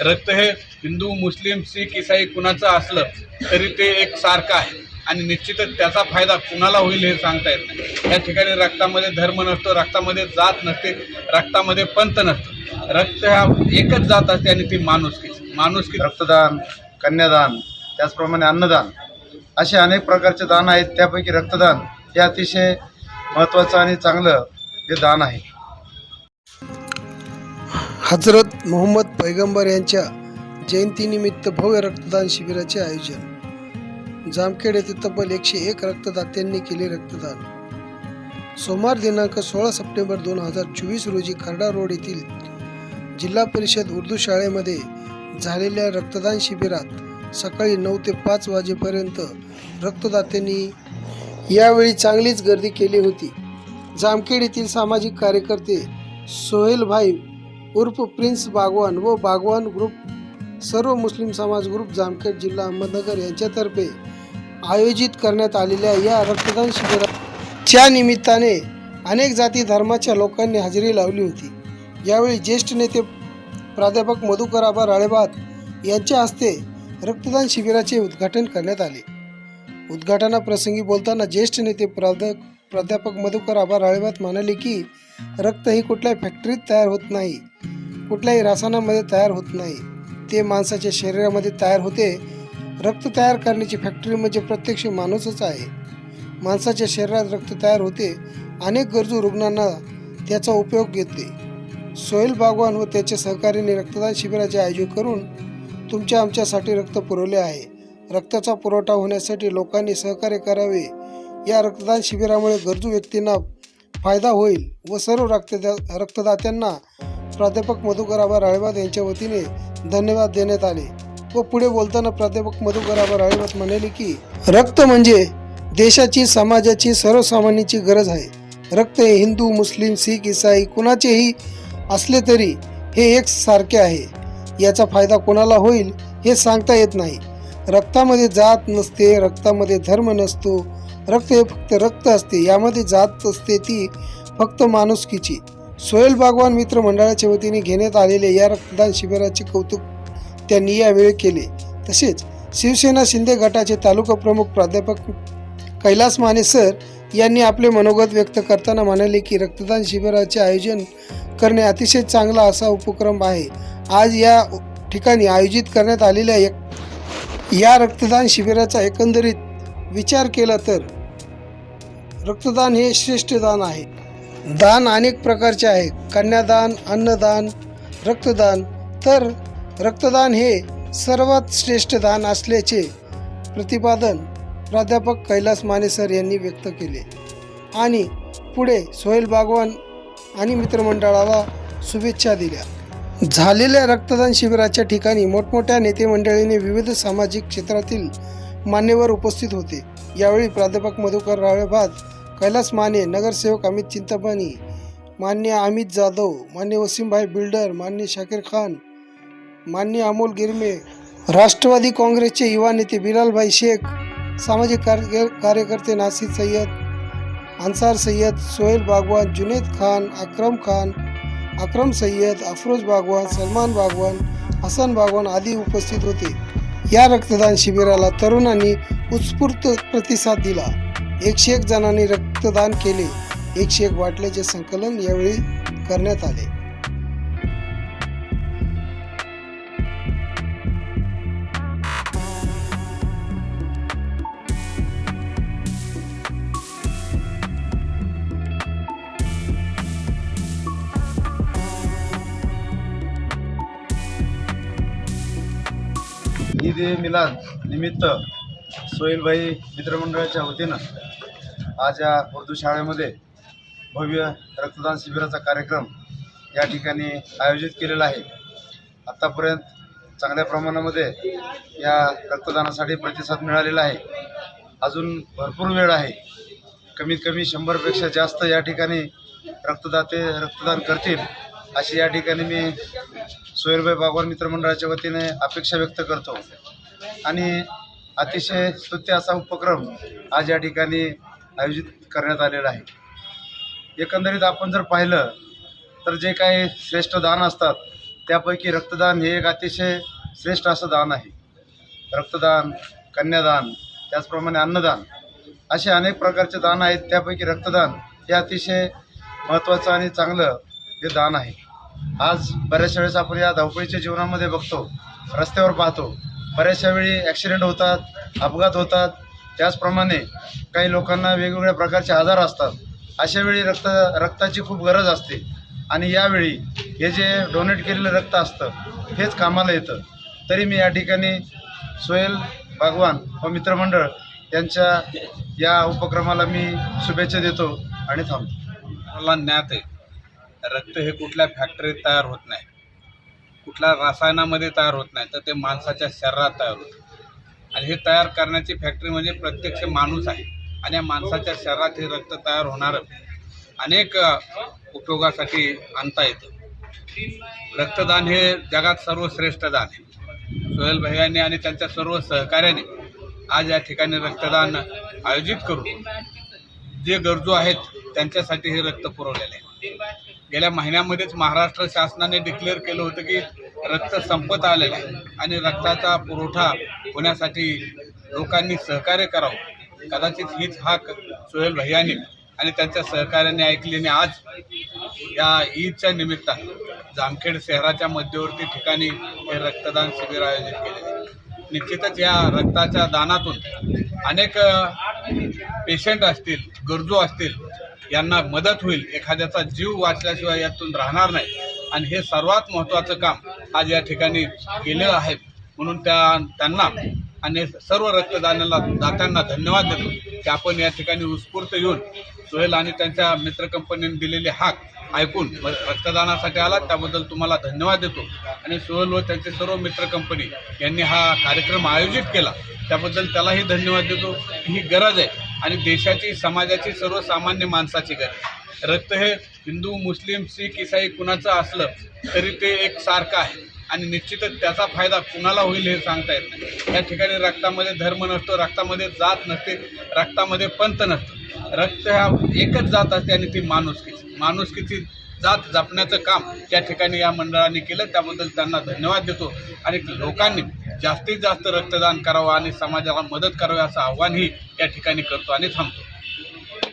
रक्त हे हिंदू मुस्लिम सिख इसाई कुणाचं असलं तरी ते एक सारखं आहे. आणि निश्चितच त्याचा फायदा कुणाला होईल हे सांगता येत नाही. या ठिकाणी रक्तामध्ये धर्म नसतो रक्तामध्ये जात नसते रक्तामध्ये पंत नसतं. रक्त हा एकच जात असते आणि ती माणुसकी. माणुसकी रक्तदान कन्यादान त्याचप्रमाणे अन्नदान असे अनेक प्रकारचे दान आहेत. त्यापैकी रक्तदान हे अतिशय महत्त्वाचं आणि चांगलं हे दान आहे. हजरत मोहम्मद पैगंबर यांच्या जयंतीनिमित्त भव्य रक्तदान शिबिराचे आयोजन. जामखेड येथे तब्बल एकशे एक रक्तदात्यांनी केले रक्तदान. सोमवार दिनांक सोळा सप्टेंबर दोन हजार चोवीस रोजी खर्डा रोड येथील जिल्हा परिषद उर्दू शाळेमध्ये झालेल्या रक्तदान शिबिरात सकाळी नऊ ते पाच वाजेपर्यंत रक्तदात्यांनी यावेळी चांगलीच गर्दी केली होती. जामखेड येथील सामाजिक कार्यकर्ते सोहेलभाई उर्फ प्रिन्स बागवान व बागवान ग्रुप सर्व मुस्लिम समाज ग्रुप जामखेड जिल्हा अहमदनगर यांच्यातर्फे आयोजित करण्यात आलेल्या या रक्तदान शिबिराच्या निमित्ताने अनेक जाती धर्माच्या लोकांनी हजेरी लावली होती. यावेळी ज्येष्ठ नेते प्राध्यापक मधुकर आबा राळेबात यांच्या हस्ते रक्तदान शिबिराचे उद्घाटन करण्यात आले. उद्घाटनाप्रसंगी बोलताना ज्येष्ठ नेते प्राध्या प्राध्यापक मधुकर आबा राळेबात म्हणाले की रक्त ही कुठल्याही फॅक्टरीत तयार होत नाही. कुठल्याही रासायनामध्ये तयार होत नाही. ते माणसाच्या शरीरामध्ये तयार होते. रक्त तयार करण्याची फॅक्टरी म्हणजे प्रत्यक्ष माणूसच आहे. माणसाच्या शरीरात रक्त तयार होते. अनेक गरजू रुग्णांना त्याचा उपयोग घेते. सोहेल बागवान व त्याच्या सहकार्याने रक्तदान शिबिराचे आयोजन करून तुमच्या आमच्यासाठी रक्त पुरवले आहे. रक्ताचा पुरवठा होण्यासाठी लोकांनी सहकार्य करावे. या रक्तदान शिबिरामुळे गरजू व्यक्तींना फायदा होईल व सर्व रक्तदा रक्तदात्यांना प्राध्यापक मधुकराबा राळेबाद यांच्या वतीने धन्यवाद देण्यात आले व पुढे बोलताना प्राध्यापक मधुकराबा राळेबाद म्हणाले की रक्त म्हणजे देशाची समाजाची सर्वसामान्यांची गरज आहे. रक्त हे हिंदू मुस्लिम शीख इसाई कुणाचेही असले तरी हे एक सारखे आहे. याचा फायदा कोणाला होईल हे सांगता येत नाही. रक्तामध्ये जात नसते रक्तामध्ये धर्म नसतो रक्त हे फक्त रक्त असते यामध्ये जात असते ती फक्त माणुसकीची. सोहेल बागवान मित्र मंडळाच्या वतीने घेण्यात आलेले या रक्तदान शिबिराचे कौतुक त्यांनी यावेळी केले. तसेच शिवसेना शिंदे गटाचे तालुका प्रमुख प्राध्यापक कैलास माने सर यांनी आपले मनोगत व्यक्त करताना म्हणाले की रक्तदान शिबिराचे आयोजन करणे अतिशय चांगला असा उपक्रम आहे. आज या ठिकाणी आयोजित करण्यात आलेल्या एक या रक्तदान शिबिराचा एकंदरीत विचार केला तर रक्तदान हे श्रेष्ठ दान आहे. दान अनेक प्रकारचे आहे. कन्यादान अन्नदान रक्तदान. तर रक्तदान हे सर्वात श्रेष्ठ दान असल्याचे प्रतिपादन प्राध्यापक कैलास माने सर यांनी व्यक्त केले. आणि पुढे सोहेल बागवान आणि मित्रमंडळाला शुभेच्छा दिल्या. झालेल्या रक्तदान शिबिराच्या ठिकाणी मोठमोठ्या नेते मंडळींनी विविध सामाजिक क्षेत्रातील मान्यवर उपस्थित होते. यावेळी प्राध्यापक मधुकर राळेभात कैलास माने नगरसेवक अमित चिंतामणी मान्य अमित जाधव मान्य वसीमभाई बिल्डर मान्य शाकीर खान मान्य अमोल गिरमे राष्ट्रवादी काँग्रेसचे युवा नेते बिलालभाई शेख सामाजिक कार्य कार्यकर्ते नासिर सय्यद अन्सार सय्यद सोहेल बागवान जुनेद खान अक्रम खान अक्रम सय्यद अफरोज बागवान सलमान बागवान हसन बागवान आदी उपस्थित होते. या रक्तदान शिबिराला तरुणांनी उत्स्फूर्त प्रतिसाद दिला. एकशे एक जणांनी रक्तदान केले. एकशे एक बाटल्याचे संकलन यावेळी करण्यात आले. ईद ए मिलाद निमित्त सोहेलभाई मित्रमंडळाच्या वतीनं आज या उर्दू शाळेमध्ये भव्य रक्तदान शिबिराचा कार्यक्रम या ठिकाणी आयोजित केलेला आहे. आत्तापर्यंत चांगल्या प्रमाणामध्ये या रक्तदानासाठी प्रतिसाद मिळालेला आहे. अजून भरपूर वेळ आहे. कमीत कमी शंभरपेक्षा जास्त या ठिकाणी रक्तदाते रक्तदान करतील. अशी या ठिकाणी मी सोयरभाई बागवान मित्रमंडळाच्या वतीने अपेक्षा व्यक्त करतो. आणि अतिशय स्तुत्य असा उपक्रम आज या ठिकाणी आयोजित करण्यात आलेला आहे. एकंदरीत आपण जर पाहिलं तर जे काही श्रेष्ठ दान असतात त्यापैकी रक्तदान हे एक अतिशय श्रेष्ठ असं दान आहे. रक्तदान कन्यादान त्याचप्रमाणे अन्नदान असे अनेक प्रकारचे दान आहेत. त्यापैकी रक्तदान हे अतिशय महत्त्वाचं आणि चांगलं हे दान आहे. आज बऱ्याचशा वेळेस आपण या धावपळीच्या जीवनामध्ये बघतो रस्त्यावर पाहतो. बऱ्याचशा वेळी ॲक्सिडेंट होतात अपघात होतात. त्याचप्रमाणे काही लोकांना वेगवेगळ्या प्रकारचे आजार असतात. अशा वेळी रक्त रक्ताची खूप गरज असते. आणि यावेळी हे जे डोनेट केलेलं रक्त असतं हेच कामाला येतं. तरी मी या ठिकाणी सोहेल भगवान व मित्रमंडळ यांच्या या उपक्रमाला मी शुभेच्छा देतो आणि थांबतो. मला ज्ञात आहे. रक्त हे कुठल्या फॅक्टरीत तयार होत नाही. कुठल्या रसायनामध्ये तयार होत नाही तर ते माणसाच्या शरीरात तयार होतं. आणि हे तयार करण्याची फॅक्टरी म्हणजे प्रत्यक्ष माणूस आहे. आणि या माणसाच्या शरीरात हे रक्त तयार होणारं अनेक उपयोगासाठी आणता येतं. रक्तदान हे जगात सर्वश्रेष्ठ दान आहे. सोहेल भैयांनी आणि त्यांच्या सर्व सहकार्याने आज या ठिकाणी रक्तदान आयोजित करून जे गरजू आहेत त्यांच्यासाठी हे रक्त पुरवलेले आहे. गेल्या महिन्यामध्येच महाराष्ट्र शासनाने डिक्लेअर केलं होतं की रक्त संपत आलेलं आहे आणि रक्ताचा पुरवठा होण्यासाठी लोकांनी सहकार्य करावं. कदाचित हीच हाक सोहेल भैयानी आणि त्यांच्या सहकार्याने ऐकलीने आज या ईदच्या निमित्तानं जामखेड शहराच्या मध्यवर्ती ठिकाणी हे रक्तदान शिबिर आयोजित केले निश्चितच या रक्ताच्या दानातून अनेक पेशंट असतील गरजू असतील यांना मदत होईल. एखाद्याचा जीव वाचल्याशिवाय यातून राहणार नाही. आणि हे सर्वात महत्त्वाचं काम आज या ठिकाणी केलेलं आहे. म्हणून त्या त्यांना आणि सर्व रक्तदानाला दात्यांना धन्यवाद देतो की आपण या ठिकाणी उत्स्फूर्त येऊन सोहेल आणि त्यांच्या मित्र कंपनीने दिलेले हाक ऐकून रक्तदानासाठी आला त्याबद्दल तुम्हाला धन्यवाद देतो. आणि सोहेल व त्यांचे सर्व मित्र कंपनी यांनी हा कार्यक्रम आयोजित केला. त्याबद्दल त्यालाही धन्यवाद देतो. ही गरज आहे. आणि देशाची समाजाची सर्वसामान्य माणसाची गरज. रक्त हे हिंदू मुस्लिम शीख इसाई कुणाचं असलं तरी ते एक सारखं आहे. आणि निश्चितच त्याचा फायदा कुणाला होईल हे सांगता येत नाही. या ठिकाणी रक्तामध्ये धर्म नसतो रक्तामध्ये जात नसते रक्तामध्ये पंत नसतं. रक्त हा एकच जात असते आणि ती माणुसकीची. माणुसकीची जात जपण्याचं काम त्या ठिकाणी या मंडळाने केलं. त्याबद्दल त्यांना धन्यवाद देतो. आणि लोकांनी जास्तीत जास्त रक्तदान करावं आणि समाजाला मदत करावी असं आव्हानही या ठिकाणी करतो आणि थांबतो.